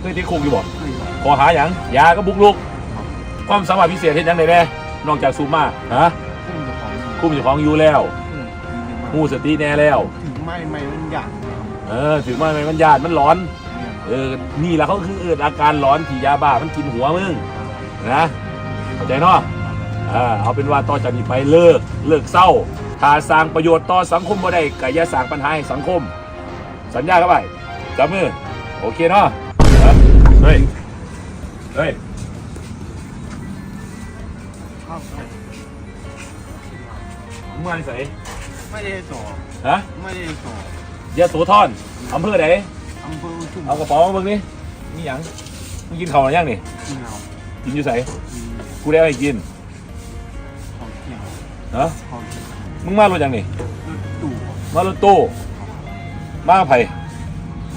เคยติดคุกอยู่บ่เคยครับขอหาหยังยาก็บุกลุก ความสามารถพิเศษเฮ็ดหยังได้แน่นอกจากซูมมาฮะคุ้มเจ้าของคุมเจ้าของอยู่แล้วอืมดีมากมูสติแน่แล้วถึงไม่ไม่มันอย่างนะครับเออถึงมามันญาติมันร้อนเนี่ยเออนี่แหละเขาคือเอิดอาการร้อนที่ยาบ้ามันกินหัวมึงนะเข้าใจเนาะอ่าเอาเป็นว่าต่อจากนี้ไปเลิกเลิกเศร้าถ้าสร้างประโยชน์ต่อสังคมบ่ได้ก็อย่าสร้างปัญหาให้สังคม สัญญาเข้าไปจับมือโอเคเนาะ เออเฮ้ย เฮ้ยครับมึงมาที่ไหนไม่ได้สอบฮะไม่ได้สอบยะโสธรอำเภอไหนอำเภอชุมเอากระเป๋ามาเบิ่งนี่นี่หยังมึงกินข้าวหรือยังนี่กินเอากินอยู่ไสมีกูได้เอาให้กินของเที่ยวฮะของเที่ยวมึงมารถยังนี่รถตู้มารถตู้มากับไผ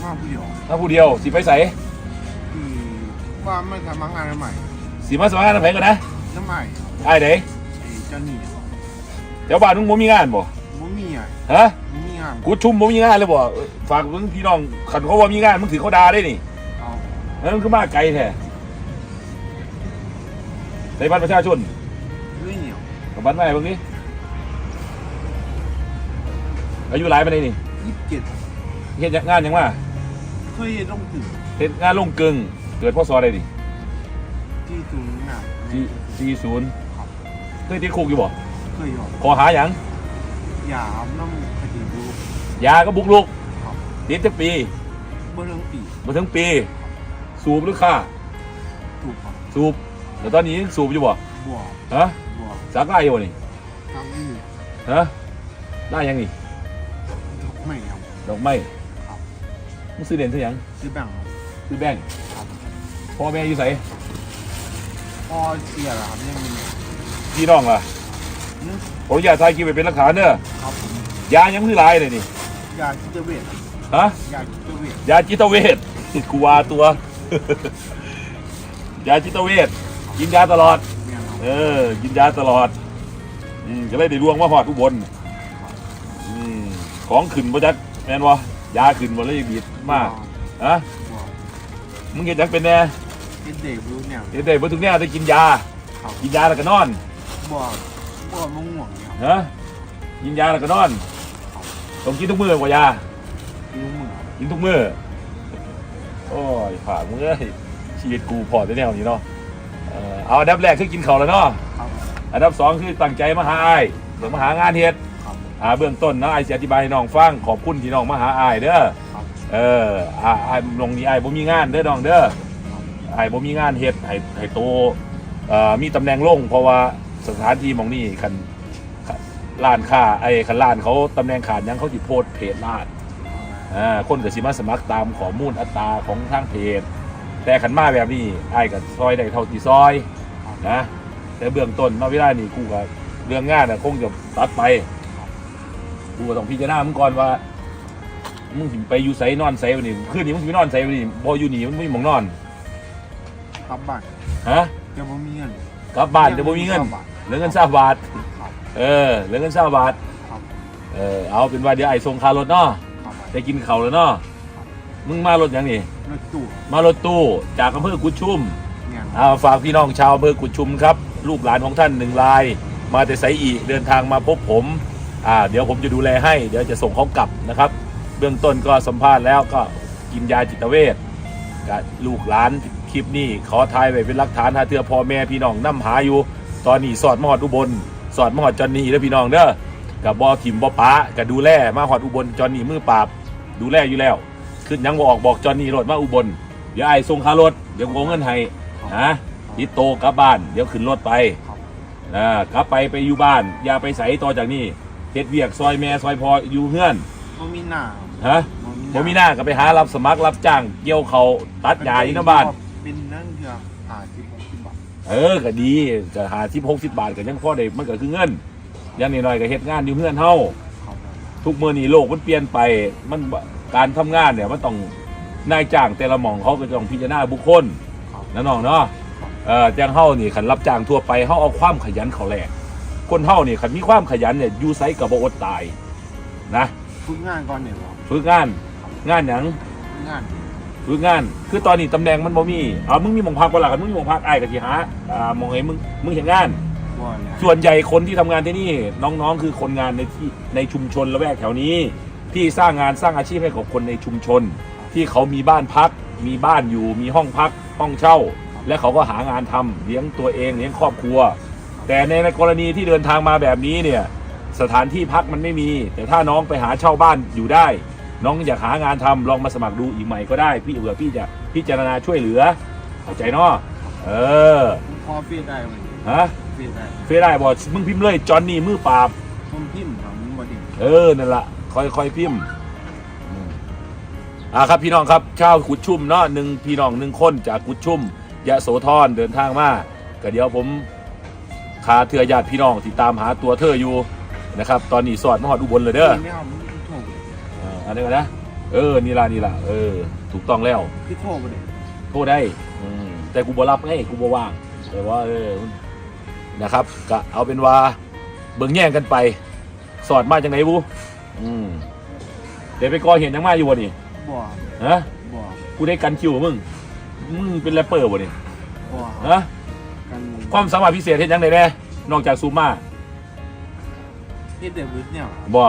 มาผู้เดียวมาผู้เดียวสิไปใส่ที่ ว่าไม่ทำงานใหม่สิมาสมัครงานกับไผก่อนนะน้ำใหม่ไอ้ายไหนไอ้เจ้าหนี้แถวบ้านมึงบ่มีงานบ่บ่มีอะฮะบ่มีงานกูชุ่มบ่มีงานเลยบ่เออฝากมึงพี่น้องคันเขาว่ามีงานมึงถือเขาด่าได้นี่เอาแล้วมึงคือมาไกลแท้ใส่บัตรประชาชนเรื่องเหนียวกับบัตรมาให้เบิ่งนี่อายุหลายปานใดนี่ยี่สิบเจ็ดเฮ็ดงานหยังมาเคยต้องถึงเฮ็ดงานลงกึ่งเกิดพศใดนี่ที่ศูนย์งานสี่40เคยติดคุกอยู่บ่เคยหยอกขอหาหยังอย่าเอาน้ำคดีดูยาก็บุกลุกครับติดจักปีเบื้องปีมาถึงปี สูบหรือฆ่าถูกครับสูบแต่ตอนนี้ยังสูบอยู่บ่บวกฮะบวกสักไล่อยู่บ่นี่ทำนี่ฮะได้ยังนี่ไม่ครับดอกไม้ครับมึงซื้อเด่นซื้อหยังซื้อแบ่งครับซื้อแบงค์ครับ พ่อแม่อยู่ไสพอเสียแล้วครับยังมีพี่น้องล่ะนึกผมอยากถ่ายคลิปไปเป็นหลักฐานเด้อครับผมยายังมือหลายเลยนี่ยาจิตเวชฮะยาจิตเวชยาจิตเวชกูวาตัว ยาจิตเวชกินยาตลอดเนี่ยครับเออ กินยาตลอด อืมก็เลยได้ดวงมาหอดทุกบนอืมของขึ้นบ่จักแม่นวะยาขึ้นบ่เลยบีดมากฮะบวกมึงเห็นจังเป็นแน่ เป็นเด็กรู้เนี่ยเห็นได้บ่ทุกแน่ได้กินยา ครับกินยาแล้วก็นอนบวกบวกมะม่วงเนี่ยครับฮะกินยาแล้วก็นอนต้องกินทุกมื้อกว่ายา รู้มือกินทุกมื้อโอ้ยผ่ามึงเอ้ยชีวิตกูพอได้แนวนี้เนาะเอ่อเอาอันดับแรกคือกินข้าวแล้วเนาะครับ อันดับสองคือตั้งใจมาหาอ้ายเดี๋ยวมาหางานเฮ็ดครับอ่าเบื้องต้นนะไอ้ายสิอธิบายให้น้องฟังขอบคุณที่น้องมาหาอ้ายเด้อครับ เอออ่าอ้ายลงนี้อ้ายบ่มีงานเด้อน้องเด้อ อ้บ่มีงานเฮ็ดให้ให้โตอ่อมีตำแหน่งลง เพราะว่าสถานที่มองนี้คันคันร้านค้าไอ้คันร้านเขาตำแหน่งขาดยังเขาสิโพสเพจร้านอ่าคนก็สิมาสมัครตามข้อมูลอัตราของทางเพจแต่ขันมาแบบนี้ไอ้ายก็ซอยได้เท่าที่ซอยนะแต่เบื้องต้นเนาะเวลานี้กูก็เรื่องงานน่ะคงจะตัดไปกูต้องพิจารณามึงก่อนว่ามึงสิไปอยู่ไสนอนไสวันนี้คืนนี้มึงสิไปนอนไสวันนี้พออยู่นี่มันไม่มีหมองนอน ลับบ้านฮะจะบ่มีเงินกลับบ้านเดี๋ยวบ่มีเงินกลับบ้าเหลือเงินสามบาทครับเออเหลือเงินสามบาทครับเออเอาเป็นว่าเดี๋ยวไอ้ส่งค่ารถเนาะครับได้กินข้าวแล้วเนาะมึงมารถหยังนี่รถตู้มารถตู้จากอำเภอกุดชุมเนี่ยอ่าฝากพี่น้องชาวอำเภอกุดชุมครับลูกหลานของท่านหนึ่งราย มาแต่ไสอีกเดินทางมาพบผมอ่าเดี๋ยวผมจะดูแลให้ เดี๋ยวจะส่งเขากลับนะครับ เบื้องต้นก็สัมภาษณ์แล้วก็กินยาจิตเวชกับลูกหลาน คลิปนี้ขอทายไว้เป็นหลักฐานหาเถื่อพ่อแม่พี่น้องนํหาอยู่ ตอนนี้สอดมหอดอุบล สอดมหอดจอนนี่แล้วพี่น้องเด้อกับบอถิ่มบอป้ากับดูแลมาหอดอุบลจอนนี่มือปราบ ดูแลอยู่แล้วขึ้นยังบอออกบอกจอนนี่รถมาอุบลเดี๋ยวไอ้ส่งค่ารถเดี๋ยวโงเงินให้นะติดโตกลับบ้านเดี๋ยวขึ้นรถไปครับนะกลับไปไปอยู่บ้าน อย่าไปใส่ต่อจากนี้เฮ็ดเวียกซอยแม่ซอยพออยู่เฮือนบ่มีหน้าฮะบ่มีหน้าก็ไปหารับสมัครรับจ้างเกี่ยวเขาวตัดหญ้าอยู่หน้าบ้านเป็นนั่นคือ หาที่ผมคิดว่าเออก็ดีก็หาสิบหกสิบบาทก็ยังพอได้มันก็คือเงินอยังน้อยๆก็เฮ็ดงานอยู่เฮือนเฮาครับทุกมื้อนี้โลกมันเปลี่ยนไปมันการทำงานเนี่ยมันต้องนายจ้างแต่ละหม่องเขาก็ต้องพิจารณาบุคคลครับนะน้องเนาะเออจ้างเฮานี่คันรับจ้างทั่วไปเฮาเอาความขยันเขาแลกคนเฮานี่คันมีความขยันเนี่ยอยู่ไสก็บ่อดตายนะ ฝึกงานก่อนเนี่ยบ่ฝึกงาน งานหยังฝึกงาน ฝึกงาน คือตอนนี้ตำแหน่งมันบ่มีเอามึงมีหมองพักบ่ล่ะกันมึงมีหมองพักไอ้ายก็สิหาอ่าหมองให้มึงมึงเห็นงาน บ่เนี่ยส่วนใหญ่คนที่ทำงานที่นี่น้องๆ คือคนงานในที่ในชุมชนละแวกแถวนี้ ที่สร้างงานสร้างอาชีพให้กับคนในชุมชน ที่เขามีบ้านพัก มีบ้านอยู่ มีห้องพัก ห้องเช่า และเขาก็หางานทำเลี้ยงตัวเองเลี้ยงครอบครัว แต่ในกรณีที่เดินทางมาแบบนี้เนี่ยสถานที่พักมันไม่มี แต่ถ้าน้องไปหาเช่าบ้านอยู่ได้ น้องอยากหางานทำลองมาสมัครดูอีกใหม่ก็ได้ พี่เอือพี่จะพิจารณาช่วยเหลือเข้าใจเนาะเออพอฟีดได้ไหมฮะฟีดได้เฟซได้บอมึงพิมพ์เลยจอห์นนี่มือปราบผมพิมพ์ครับมันบ่ดีเออนั่นละค่อยค่อยพิมพ์อืมอ่าครับพี่น้องครับชาวกุดชุ่มเนาะหนึ่งพี่น้องหนึ่งคนจากกุดชุ่มยะโสธรเดินทางมาก็เดี๋ยวผมคาเทือญาติพี่น้องที่ตามหาตัวเธออยู่นะครับ ตอนนี้สอดมาหอดอุบลเลยเด้อ อ่าอันนี้ก่อนนะ เออ นี่ละนี่ละเออ ถูกต้องแล้วคือโทรบ่ได้โทษได้อืมแต่กูบ่รับไงกูบ่ว่างแต่ว่าเออนะครับก็เอาเป็นว่าเบิ่งแย่งกันไป สอดมาจากไหนบูอืมเดี๋ยวไปก่อเห็นยังมาอยู่วะนี่บ่ฮะบ่กูได้กันคิวมึงมึงเป็นแรปเปอร์วะนี่บ่ฮะกันความสามารถพิเศษเห็นยังไงแน่นอกจากซูมาเฮ็ดได้เบิดเนี่ยบ่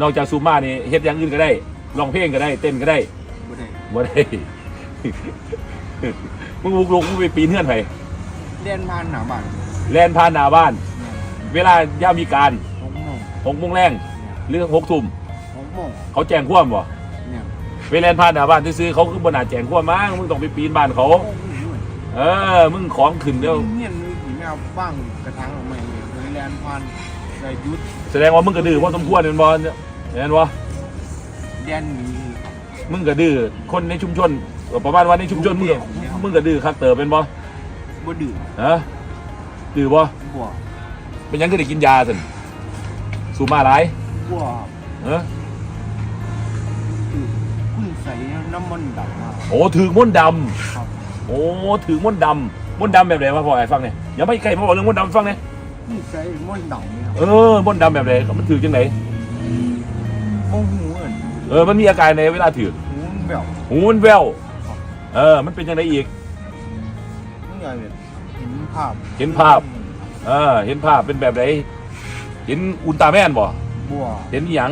นอกจากซูมานี่เฮ็ดอย่างอื่นก็ได้ร้องเพลงก็ได้เต้นก็ได้บ่ได้บ่ได้ มึงบุกลุกมึงไปปีนเฮือนไผเรียนผ่านหน้าบ้านแล่นผ่านหน้าบ้านเนี่ยเวลาย่ามมีการหกโมงหกโมงแรงเนี่ยหรือหกทุ่มหกโมงเขาแจ้งความบ่เนี่ยเวลาผ่านหน้าบ้านซื้อๆเขาคือบนอาจแจ้งความมั้งมึงต้องไปปีนบ้านเขา โอ้โหด้วยเออ มึงของขึ้นเดียวเงียนเลยผีแมวบ้างกระถางออกมาเลยเลยแลนผ่านเลยยุด แสดงว่ามึงก็ดื้อพอสมควรเห็นบ่ เห็นบ่แดนหนี้มึงก็ดื้อคนในชุมชนก็ประมาณว่าในชุมชนมึงก็มึงก็ดื้อคักเตอเป็นบ่บ่ดื้อฮะดื้อบ่บ่เป็นหยังก็ได้กินยาซั่นสูบมาหลายบ่เออคือคุณใส่น้ำมันต์ดำมากโอ้ถือมนต์ดำครับโอ้ถือมนต์ดำมนต์ดำแบบไหนมาพอไอ้ฟังเนี่ยอย่าไม่ใกล้มาบอกเรื่องมนต์ดำฟังเนี่ยคุณใส่มนต์ดำเนี่ยเออมนต์ดำแบบไหนมันถือจังไหน โอ้โหเอิ้นเออมันมีอาการในเวลาถือหูมันแบบหูมันแววเออ มันเป็นยังไงอีกมันใหญ่แบบเห็นภาพเห็นภาพ เออ เห็นภาพเป็นแบบไหนเห็นอุลตร้าแมนบ่บัวเห็นอหยัง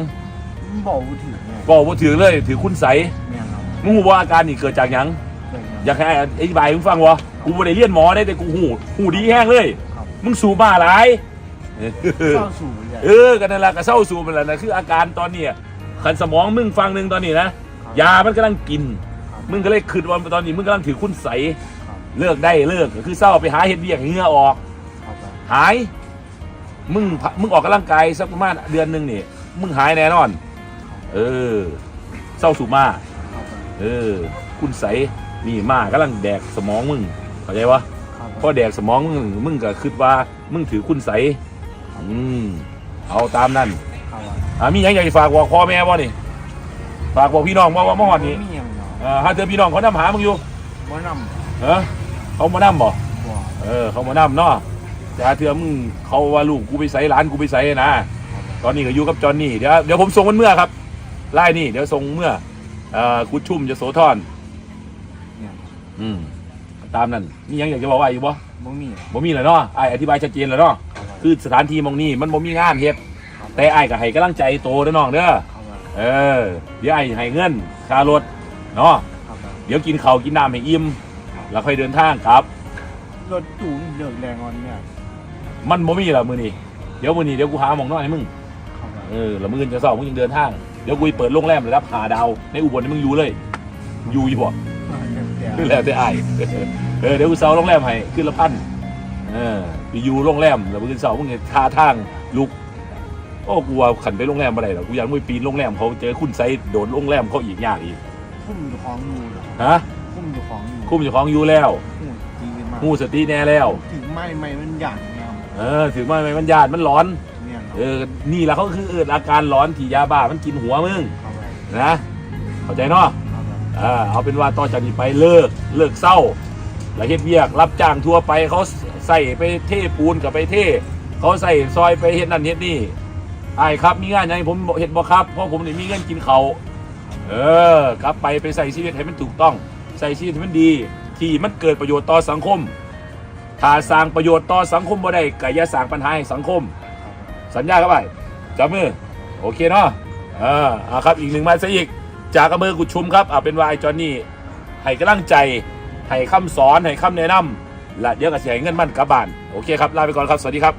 มันบอกบ่ถึงไงบอกว่าถือเลยถือคุณใสแม่นครับมึงรู้ว่าอาการนี่เกิดจากหยังเลยครับอยากให้อธิบายให้มึงฟังวะกูบ่ได้เรียนหมอได้แต่กูหูหูดีแห้งเลยครับมึงสูบบ้าหลายเข้าสู่ใหญ่เออกันนั่นแหละก็เศร้าสูบมันแหละนะคืออาการตอนเนี้ย ขันสมองมึงฟังหนึ่งตอนนี้นะครับยามันกำลังกินครับมึงก็เลยคืดว่าตอนนี้มึงกำลังถือคุณใสครับเลิกได้เลิกก็คือเศร้าไปหาเห็ดเบียกให้เหงื่อออกครับหาย มึงพะมึงออกกำลังกายสักประมาณเดือนหนึ่งนี่ มึงหายแน่นอน เออเศร้าสูบมาครับเออ คุณใสนี่มากำลังแดกสมองมึงเข้าใจวะครับพอแดกสมองมึงมึงก็คิดว่า มึงถือคุณใสอืมเอาตามนั่นครับ อ่ามีหยังอยากจะฝากบอกพ่อแม่บ่นี่ฝากบอกพี่น้องว่าว่าเมื่อวานนี้มีหยังเนาะเอ่อถ้าเจอพี่น้องเขานำหามึงอยู่บ่นเออเขามานำบ่ำบ่เออเขามานำเนาะแต่ถ้าเธอมึงเขาว่าลูกกูไปใส่หลานกูไปใส่นะตอนนี้ก็อยู่กับจอห์นนี่เดี๋ยวเดี๋ยวผมส่งมันเมื่อครับไล่นี่เดี๋ยวส่งเมื่อเอ่อกุดชุ่มจะโสธรเนี่ยอืมตามนั้นมีหยังอยากจะบอกว่าอยู่บ่บ่มีบ่มีเลยเนาะไอ้ายอธิบายชัดเจนแล้วเนาะครับคือสถานที่หมองนี้มันบ่มีงานเฮ็ดครับ แต่ไอ้ายก็ให้กำลังใจโตเด้อน้องเด้อครับเออ เดี๋ยวไอ้ายให้เงินค่ารถเนาะครับเดี๋ยวกินข้าวกินน้ำให้อิ่มแล้วค่อยเดินทางครับ รถจูนเลิกแรงอ่อนเนี่ยมันบ่มีแล้วมื้อนี้เดี๋ยวมื้อนี้เดี๋ยวกูหาหมองนอนให้มึงครับเออแล้วมื้ออื่นจะเช้ามึงยังเดินทางเดี๋ยวกูไปเปิดโรงแรมระดับ5ดาวในอุบลให้มึงอยู่เลยอยู่อยู่บ่แต่แล้วแต่อ้าย เออเดี๋ยวกูเซาโรงแรมให้ขึ้นละพัน เออไปอยู่โรงแรมแล้วมื้ออื่นเช้ามึงท่าทางลุก โอ้กูว่าขันไปโรงแรมบ่ได้หรอกกูอยากมึงไปปีนโรงแรมเขาเจอคุณไซโดนโรงแรมเขาอีกยากอีกคุ้มอยู่ของอยู่เหรอฮะคุ้มอยู่ของอยู่คุ้มเจ้าของอยู่แล้วคุ้มดีมากหูสติแน่แล้ว ถึงไม่ไม่มันหยาดเนี่ยเออถือมาไหมมันญาติมันร้อนเนี่ยเออนี่แหละเขาคือเอิดอาการร้อนที่ยาบ้ามันกินหัวมึงครับนะเข้าใจเนาะครับเออเอาเป็นว่าต่อจากนี้ไปเลิกเลิกเศร้าแล้วเฮ็ดเวียก รับจ้างทั่วไปเขาใส่ไปเทปูนกับไปเทเขาใส่ซอยไปเฮ็ดนั่นเฮ็ดนี่ ไอ้ครับมีงานยังผมเฮ็ดบ่ครับเพราะผมนี่มีเงินกินเขาเออกลับไปไปใส่ชีวิตให้มันถูกต้อง ใส่ชีวิตให้มันดี ที่มันเกิดประโยชน์ต่อสังคมถ้าสร้างประโยชน์ต่อสังคมบ่ได้ก็อย่าสร้างปัญหาให้สังคม สัญญาครับไปจับมือโอเคเนาะเออเอาครับอีกหนึ่งมาซะอีก จากอำเภอกุดชุมครับเอาเป็นว่าไอ้จอนนี่ให้กำลังใจให้คำสอนให้คำแนะนำและเดี๋ยวก็เสียเงินมั่นกลับบ้านโอเคครับลาไปก่อนครับสวัสดีครับ